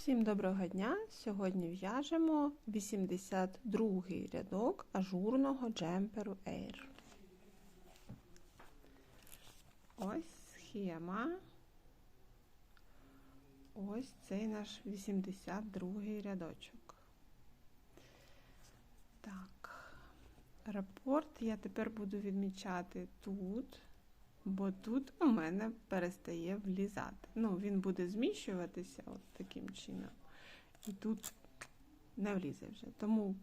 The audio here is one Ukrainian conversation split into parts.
Всім доброго дня! Сьогодні в'яжемо 82 рядок ажурного джемперу Air. Ось схема. Ось цей наш 82 рядочок. Так, рапорт я тепер буду відмічати тут бо тут у мене перестає влізати. Ну, він буде зміщуватися от таким чином. І тут не влізе вже. Тому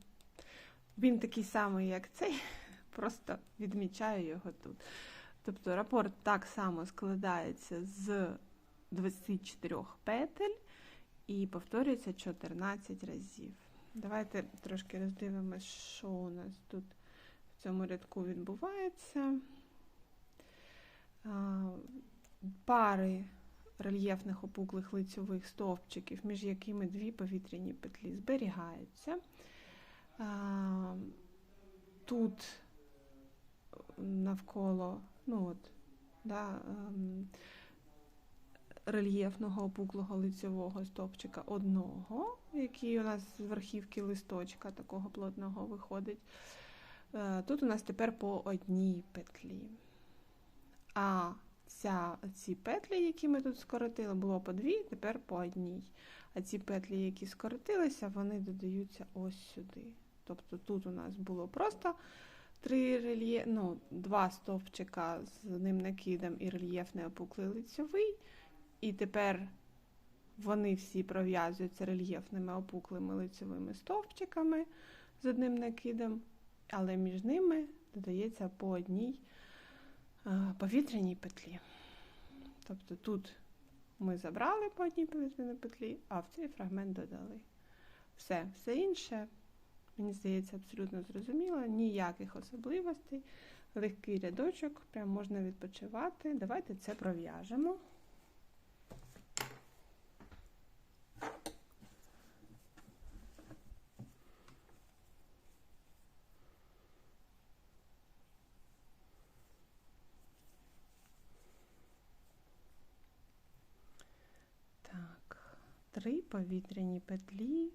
він такий самий, як цей, просто відмічаю його тут. Тобто рапорт так само складається з 24 петель і повторюється 14 разів. Давайте трошки роздивимося, що у нас тут в цьому рядку відбувається пари рельєфних опуклих лицьових стовпчиків, між якими дві повітряні петлі зберігаються. Тут навколо ну от, да, ем, рельєфного опуклого лицьового стовпчика одного, який у нас з верхівки листочка такого плотного виходить. Е, тут у нас тепер по одній петлі. А ця, ці петлі, які ми тут скоротили, було по дві, тепер по одній. А ці петлі, які скоротилися, вони додаються ось сюди. Тобто тут у нас було просто три рельє... ну, два стовпчика з одним накидом і рельєфний опуклий лицьовий. І тепер вони всі пров'язуються рельєфними опуклими лицьовими стовпчиками з одним накидом, але між ними додається по одній повітряній петлі. Тобто тут ми забрали по одній повітряній петлі, а в цей фрагмент додали. Все, все інше, мені здається, абсолютно зрозуміло, ніяких особливостей, легкий рядочок, прям можна відпочивати. Давайте це пров'яжемо. Три повітряні петлі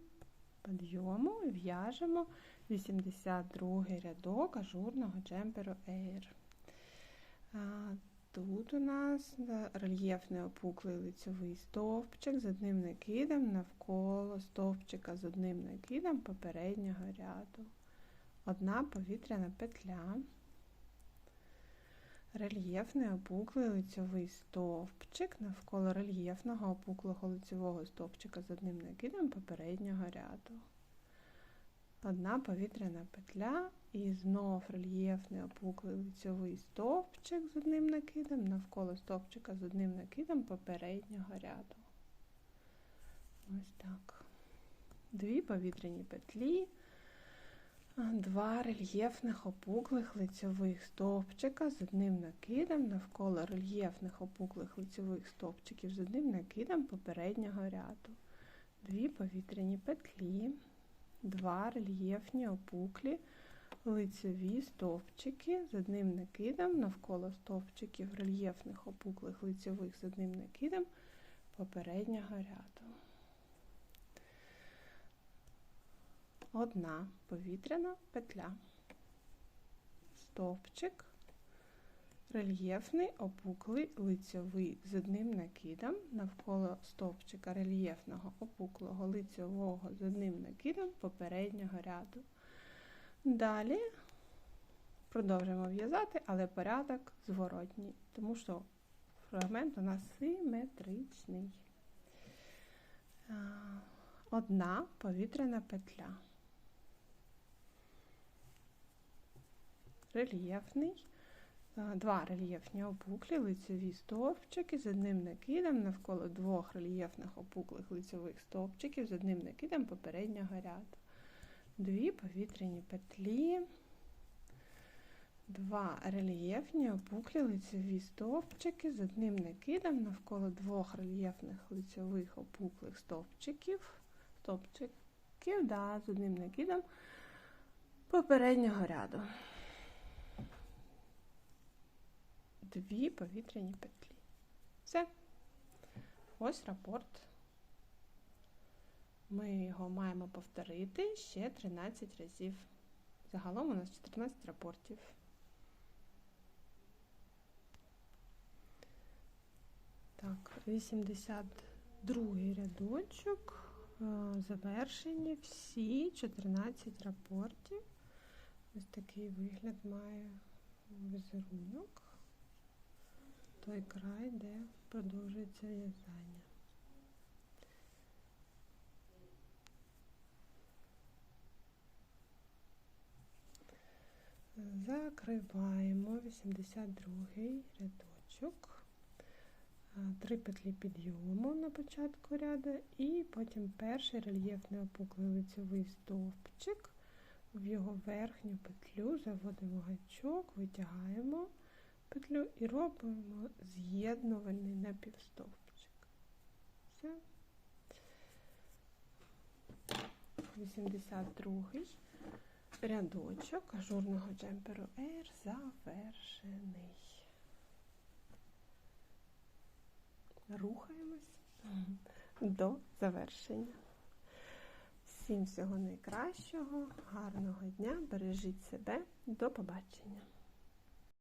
підйому і в'яжемо 82 рядок ажурного джемперу Air. Тут у нас рельєфний опуклий лицьовий стовпчик з одним накидом навколо стовпчика з одним накидом попереднього ряду. Одна повітряна петля рельєфний опуклий лицьовий стовпчик навколо рельєфного опуклого лицьового стовпчика з одним накидом попереднього ряду. Одна повітряна петля і знов рельєфний опуклий лицьовий стовпчик з одним накидом навколо стовпчика з одним накидом попереднього ряду. Ось так. Дві повітряні петлі два рельєфних опуклих лицьових стовпчика з одним накидом навколо рельєфних опуклих лицьових стовпчиків з одним накидом попереднього ряду, дві повітряні петлі, два рельєфні опуклі лицьові стовпчики з одним накидом навколо стовпчиків рельєфних опуклих лицьових з одним накидом попереднього ряду. Одна повітряна петля, стовпчик, рельєфний опуклий лицьовий з одним накидом навколо стовпчика рельєфного опуклого лицьового з одним накидом попереднього ряду. Далі продовжуємо в'язати, але порядок зворотній, тому що фрагмент у нас симетричний. Одна повітряна петля. Рельєфний, два рельєфні опуклі лицеві стовпчики. З одним накидом навколо двох рельєфних опуклих лицевих стовпчиків. З одним накидом попереднього ряду. Дві повітряні петлі, два рельєфні опуклі лицеві стовпчики. З одним накидом навколо двох рельєфних лицевих опуклих стовпчиків, стовпчиків да, з одним накидом попереднього ряду. Дві повітряні петлі. Все. Ось рапорт. Ми його маємо повторити ще 13 разів. Загалом у нас 14 рапортів. Так, 82 рядочок. Е, Завершені всі 14 рапортів. Ось такий вигляд має візерунок. Той край, де продовжується в'язання. Закриваємо 82 рядочок, три петлі підйому на початку ряду і потім перший рельєфний опуклий лицевий стовпчик. В його верхню петлю заводимо гачок, витягаємо петлю і робимо з'єднувальний напівстовпчик. Все. 82 рядочок ажурного джемперу R завершений. Рухаємось до завершення. Всім всього найкращого, гарного дня, бережіть себе, до побачення!